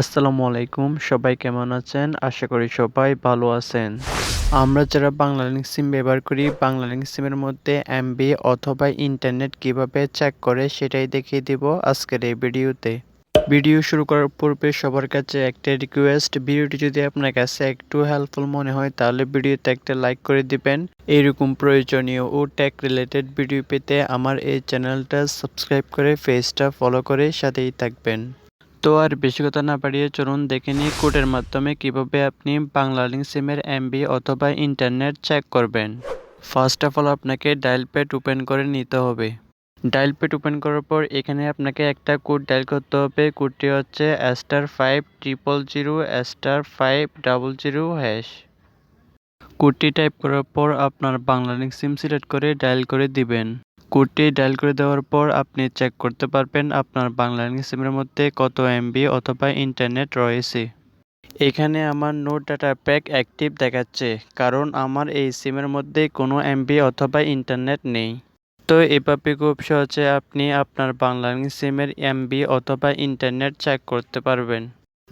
আসসালামু আলাইকুম, সবাই কেমন আছেন? আশা করি সবাই ভালো আছেন। আমরা যারা বাংলা লিঙ্ক সিম ব্যবহার করি, বাংলা লিঙ্ক সিমের মধ্যে এমবি অথবা ইন্টারনেট কীভাবে চেক করে সেটাই দেখিয়ে দিব আজকের এই ভিডিওতে। ভিডিও শুরু করার পূর্বে সবার কাছে একটা রিকোয়েস্ট ভিডিওটি যদি আপনার কাছে একটু হেল্পফুল মনে হয়, তাহলে ভিডিওতে একটা লাইক করে দিবেন। এইরকম প্রয়োজনীয় ও টেক রিলেটেড ভিডিও পেতে আমার এই চ্যানেলটা সাবস্ক্রাইব করে পেজটা ফলো করে সাথেই থাকবেন। তো আর বেশি কথা না বাড়িয়ে চলুন দেখে নিই কোডের মাধ্যমে কীভাবে আপনি বাংলা লিঙ্ক সিমের এমবি অথবা ইন্টারনেট চেক করবেন। ফার্স্ট অফ অল আপনাকে ডায়াল প্যাড ওপেন করে নিতে হবে। ডায়াল প্যাড ওপেন করার পর এখানে আপনাকে একটা কোড ডায়াল করতে হবে। কোডটি হচ্ছে star five triple zero star five double zero hash কোডটি টাইপ করার পর আপনার বাংলা লিঙ্ক সিম সিলেক্ট করে ডায়াল করে দিবেন। কোডটি ডায়াল করে দেওয়ার পর আপনি চেক করতে পারবেন আপনার বাংলা লিঙ্ক সিমের মধ্যে কত এমবি অথবা ইন্টারনেট রয়েছে। এখানে আমার নো ডাটা প্যাক অ্যাক্টিভ দেখাচ্ছে, কারণ আমার এই সিমের মধ্যে কোনো এমবি অথবা ইন্টারনেট নেই। তো এভাবে খুব সহজে আপনি আপনার বাংলা লিঙ্ক সিমের এমবি অথবা ইন্টারনেট চেক করতে পারবেন।